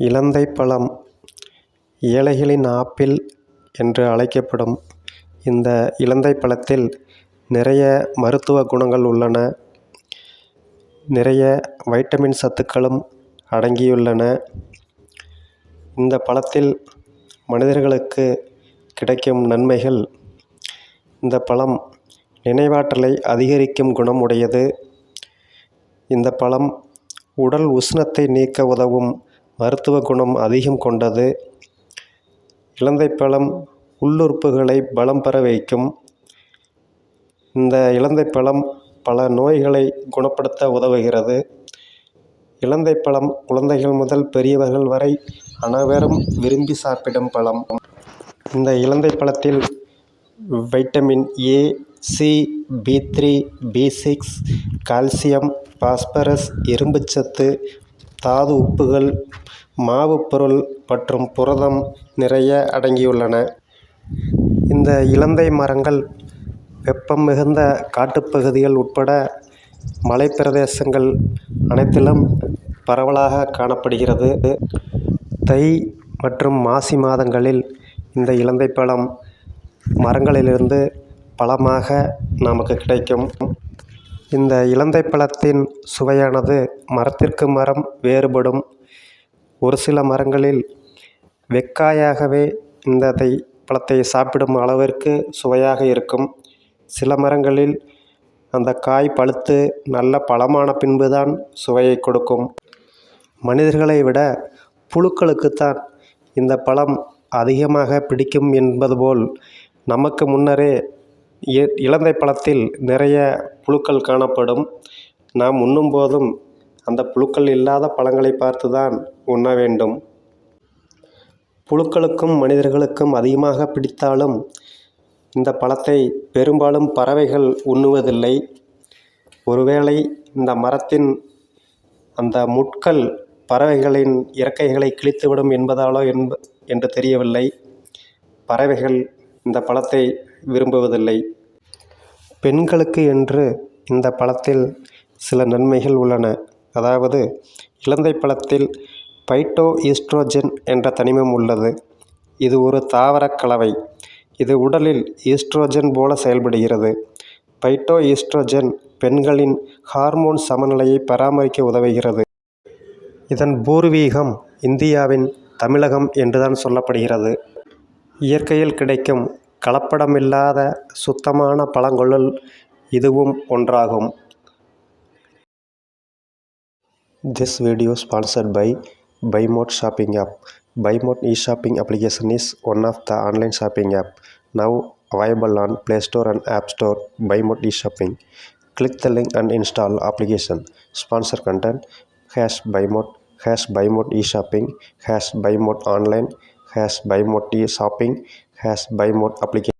இலந்தை பழம் ஏழைகளின் ஆப்பிள் என்று அழைக்கப்படும் இந்த இலந்தை பழத்தில் நிறைய மருத்துவ குணங்கள் உள்ளன. நிறைய வைட்டமின் சத்துக்களும் அடங்கியுள்ளன. இந்த பழத்தில் மனிதர்களுக்கு கிடைக்கும் நன்மைகள் இந்த பழம் நினைவாற்றலை அதிகரிக்கும் குணம் உடையது இந்த பழம் உடல் உஷ்ணத்தை நீக்க உதவும் மருத்துவ குணம் அதிகம் கொண்டது. இலந்தை பழம் உள்ளுறுப்புகளை பலம் பெற வைக்கும். இந்த இலந்தை பழம் பல நோய்களை குணப்படுத்த உதவுகிறது. இலந்தை பழம் குழந்தைகள் முதல் பெரியவர்கள் வரை அனைவரும் விரும்பி சாப்பிடும் பழம். இந்த இலந்தை பழத்தில் vitamin A C B three B six calcium phosphorus இரும்புச்சத்து தாது உப்புகள் மாவுப் பொருள் மற்றும் புரதம் நிறைய அடங்கியுள்ளன. இந்த இலந்தை மரங்கள் வெப்பம் மிகுந்த காட்டுப்பகுதிகள் உட்பட மலைப்பிரதேசங்கள் அனைத்திலும் பரவலாக காணப்படுகிறது. தை மற்றும் மாசி மாதங்களில் இந்த இலந்தை பழம் மரங்களிலிருந்து பழமாக நமக்கு கிடைக்கும். இந்த இலந்தை பழத்தின் சுவையானது மரத்திற்கு மரம் வேறுபடும். ஒரு சில மரங்களில் வெக்காயாகவே இந்த தை பழத்தை சாப்பிடும் அளவிற்கு சுவையாக இருக்கும். சில மரங்களில் அந்த காய் பழுத்து நல்ல பழமான பின்பு தான் சுவையை கொடுக்கும். மனிதர்களை விட புழுக்களுக்குத்தான் இந்த பழம் அதிகமாக பிடிக்கும் என்பது போல் நமக்கு முன்னரே இ இலந்தை பழத்தில் நிறைய புழுக்கள் காணப்படும். நாம் உண்ணும் போதும் அந்த புழுக்கள் இல்லாத பழங்களை பார்த்து தான் உண்ண வேண்டும். புழுக்களுக்கும் மனிதர்களுக்கும் அதிகமாக பிடித்தாலும் இந்த பழத்தை பெரும்பாலும் பறவைகள் உண்ணுவதில்லை. ஒருவேளை இந்த மரத்தின் அந்த முட்கள் பறவைகளின் இறக்கைகளை கிழித்துவிடும் என்பதாலோ என்ப என்று தெரியவில்லை. பறவைகள் இந்த பழத்தை விரும்புவதில்லை. பெண்களுக்கு என்று இந்த பழத்தில் சில நன்மைகள் உள்ளன. அதாவது இலந்தை பழத்தில் பைட்டோ ஈஸ்ட்ரோஜன் என்ற தனிமம் உள்ளது. இது ஒரு தாவரக் கலவை. இது உடலில் ஈஸ்ட்ரோஜன் போல செயல்படுகிறது. பைட்டோ ஈஸ்ட்ரோஜன் பெண்களின் ஹார்மோன் சமநிலையை பராமரிக்க உதவுகிறது. இதன் பூர்வீகம் இந்தியாவின் தமிழகம் என்றுதான் சொல்லப்படுகிறது. இயற்கையில் கிடைக்கும் கலப்படமில்லாத சுத்தமான பழங்களுள் இதுவும் ஒன்றாகும் this video sponsored by Bymot shopping app Bymot e shopping application is one of the online shopping app now available on Play Store and App Store Buymote eShopping. Click the link and install application. Sponsor content hash Buymote hash Buymote eShopping hash Buymote online hash Buymote eShopping has by mode application.